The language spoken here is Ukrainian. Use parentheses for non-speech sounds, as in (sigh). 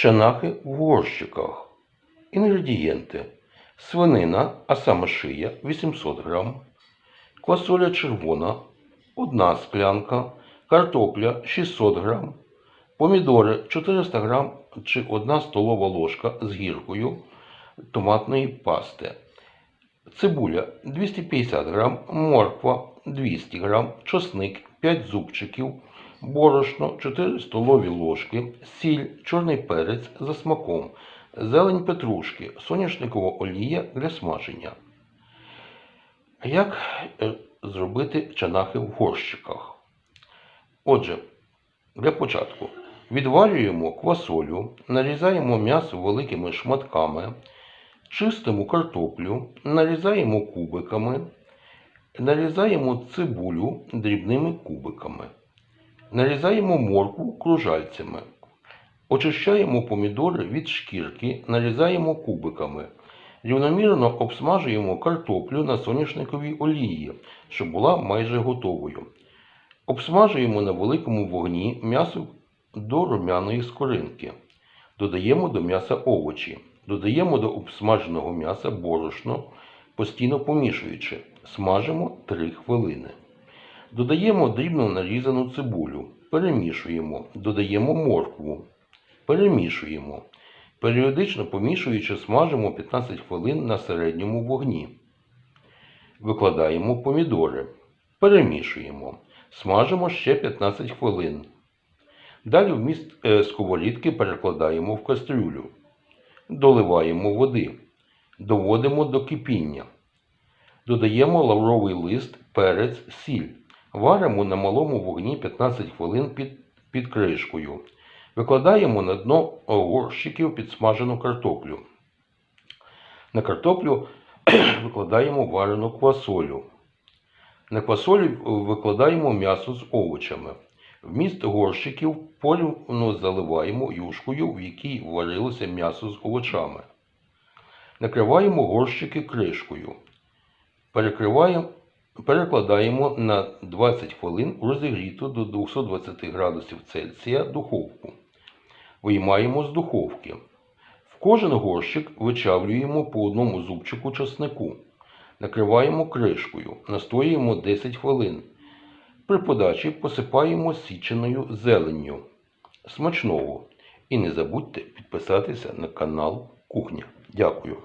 Чанахи в горщиках. Інгредієнти. Свинина, а саме шия 800 грам. Квасоля червона 1 склянка. Картопля 600 грам. Помідори 400 грам чи 1 столова ложка з гіркою томатної пасти. Цибуля 250 грам, морква 200 грам, чосник 5 зубчиків, борошно 4 столові ложки, сіль, чорний перець за смаком, зелень петрушки, соняшникова олія для смаження. Як е, зробити чанахи в горщиках? Отже, для початку відварюємо квасолю, нарізаємо м'ясо великими шматками, чистимо картоплю, нарізаємо кубиками, нарізаємо цибулю дрібними кубиками, нарізаємо моркву кружальцями, очищаємо помідори від шкірки, нарізаємо кубиками. Рівномірно обсмажуємо картоплю на соняшниковій олії, щоб була майже готовою. Обсмажуємо на великому вогні м'ясо до румяної скоринки. Додаємо до м'яса овочі. Додаємо до обсмаженого м'яса борошно, постійно помішуючи. Смажимо 3 хвилини. Додаємо дрібно нарізану цибулю. Перемішуємо. Додаємо моркву. Перемішуємо. Періодично помішуючи, смажимо 15 хвилин на середньому вогні. Викладаємо помідори. Перемішуємо. Смажимо ще 15 хвилин. Далі вміст е, сковорідки перекладаємо в кастрюлю. Доливаємо води. Доводимо до кипіння. Додаємо лавровий лист, перець, сіль. Варимо на малому вогні 15 хвилин під, під кришкою. Викладаємо на дно горщиків підсмажену картоплю. На картоплю (clears throat) викладаємо варену квасолю. На квасолі викладаємо м'ясо з овочами. Вміст горщиків порівну заливаємо юшкою, в якій варилося м'ясо з овочами. Накриваємо горщики кришкою. Перекладаємо на 20 хвилин у розігріту до 220 градусів Цельсія духовку. Виймаємо з духовки. В кожен горщик вичавлюємо по одному зубчику часнику. Накриваємо кришкою, настоюємо 10 хвилин. При подачі посипаємо січеною зеленню. Смачного! І не забудьте підписатися на канал Кухня. Дякую.